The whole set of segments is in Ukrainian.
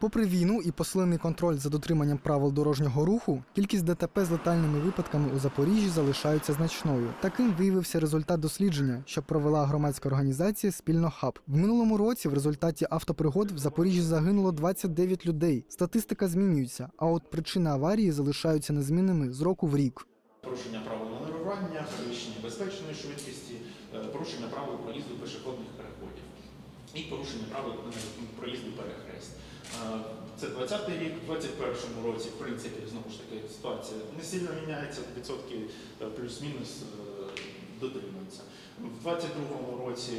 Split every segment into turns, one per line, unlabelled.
Попри війну і посилений контроль за дотриманням правил дорожнього руху, кількість ДТП з летальними випадками у Запоріжжі залишаються значною. Таким виявився результат дослідження, що провела громадська організація Спільно хаб. В минулому році в результаті автопригод в Запоріжжі загинуло 29 людей. Статистика змінюється, а от причини аварії залишаються незмінними з року в рік.
порушення правил маневрування, перевищення безпечної швидкості, е, порушення правил проїзду пішохідних переходів і порушення правил е, проїзду перехрест. Е, Це 20-й рік, в 21-му році, в принципі, знову ж таки, ситуація не сильно міняється, відсотки е, плюс-мінус дотримуються. В 22-му році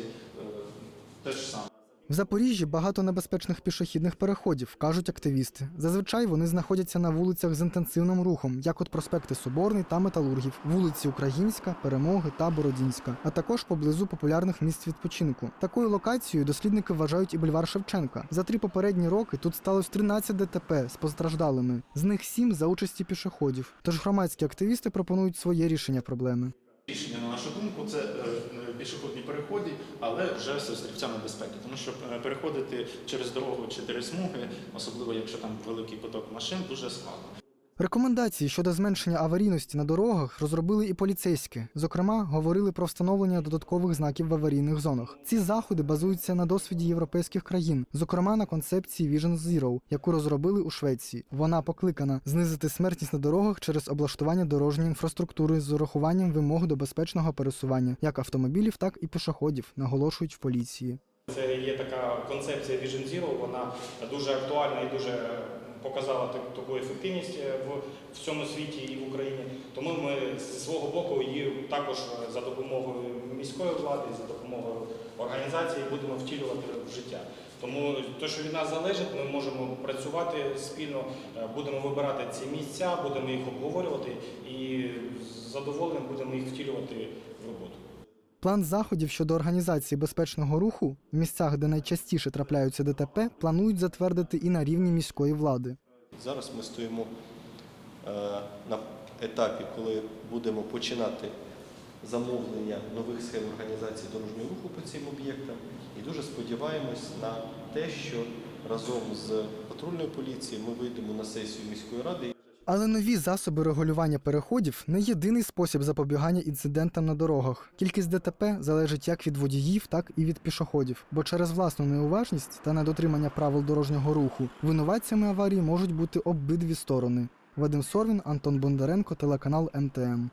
те ж саме.
В Запоріжжі багато небезпечних пішохідних переходів, кажуть активісти. Зазвичай вони знаходяться на вулицях з інтенсивним рухом, як от проспекти Соборний та Металургів, вулиці Українська, Перемоги та Бородінська, а також поблизу популярних місць відпочинку. Такою локацією дослідники вважають і бульвар Шевченка. За три попередні роки тут сталося 13 ДТП з постраждалими, з них 7 за участі пішоходів. Тож громадські активісти пропонують своє рішення проблеми.
Рішення, на нашу думку, це е, пішохідні переходи, але вже з острівцями безпеки. Тому що е, переходити через дорогу чи через смуги, особливо якщо там великий поток машин, дуже складно.
Рекомендації щодо зменшення аварійності на дорогах розробили і поліцейські. Зокрема, говорили про встановлення додаткових знаків в аварійних зонах. Ці заходи базуються на досвіді європейських країн, зокрема на концепції Vision Zero, яку розробили у Швеції. Вона покликана знизити смертність на дорогах через облаштування дорожньої інфраструктури з урахуванням вимог до безпечного пересування як автомобілів, так і пішоходів, наголошують в поліції.
Це є така концепція Vision Zero, вона дуже актуальна і дуже показала таку ефективність е, в, цьому світі і в Україні. Тому ми з свого боку її також е, за допомогою міської влади, за допомогою організації будемо втілювати в життя. Тому те, що від нас залежить, ми можемо працювати спільно, е, будемо вибирати ці місця, будемо їх обговорювати і з задоволенням будемо їх втілювати в роботу.
План заходів щодо організації безпечного руху в місцях, де найчастіше трапляються ДТП, планують затвердити і на рівні міської влади.
Зараз ми стоїмо е, на етапі, коли будемо починати замовлення нових схем організації дорожнього руху по цим об'єктам. І дуже сподіваємось на те, що разом з патрульною поліцією ми вийдемо на сесію міської ради.
Але нові засоби регулювання переходів не єдиний спосіб запобігання інцидентам на дорогах. Кількість ДТП залежить як від водіїв, так і від пішоходів. Бо через власну неуважність та недотримання правил дорожнього руху винуватцями аварії можуть бути обидві сторони. Вадим Сорвін, Антон Бондаренко, телеканал МТМ.